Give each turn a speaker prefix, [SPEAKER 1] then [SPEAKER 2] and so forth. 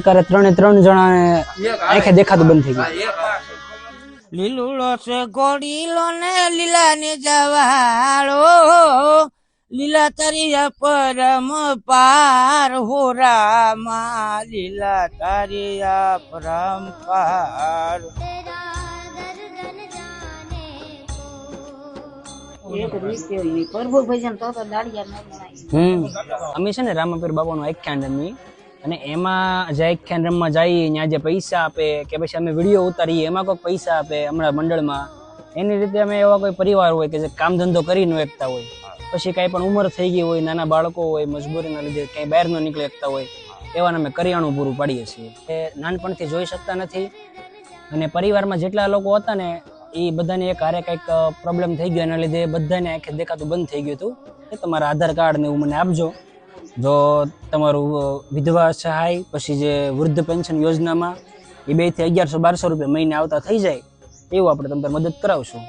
[SPEAKER 1] સરકારે ત્રણે ત્રણ જણા આંખે દેખાતું બંધ થઈ ગયું.
[SPEAKER 2] લીલુડો છે ઘોડીલો ને લીલા ને જવાળો. લીલા તારી પરમ પાર હો રામા લીલા તારી પરમ પાર.
[SPEAKER 3] એક રૂપિયો નહીં પ્રભુ ભજન તો તો દાડિયા ન ગણાય
[SPEAKER 1] હમ. અમે છે ને રામાપીર બાબાનું આખ્યાન અને એમાં જે કેન્દ્રમાં જઈએ ત્યાં જે પૈસા આપે, કે પછી અમે વીડિયો ઉતારીએ, એમાં કોઈ પૈસા આપે હમણાં મંડળમાં. એની રીતે અમે એવા કોઈ પરિવાર હોય કે જે કામ ધંધો કરી ન શકતા હોય. પછી કાંઈ પણ ઉંમર થઈ ગઈ હોય, નાના બાળકો હોય, મજબૂરીના લીધે ક્યાંય બહાર ન નીકળી શકતા હોય, એવાને અમે કરિયાણું પૂરું પાડીએ છીએ. એ નાનપણથી જોઈ શકતા નથી. અને પરિવારમાં જેટલા લોકો હતા ને, એ બધાને એક હારે કંઈક પ્રોબ્લેમ થઈ ગયો. એના લીધે બધાને આંખે દેખાતું બંધ થઈ ગયું હતું. એ તમારા આધાર કાર્ડ ને એવું મને આપજો. જો તમારું વિધવા સહાય પછી જે વૃદ્ધ પેન્શન યોજનામાં એ બેથી અગિયારસો બારસો રૂપિયા મહિને આવતા થઈ જાય, એવું આપણે તમને મદદ કરાવશું.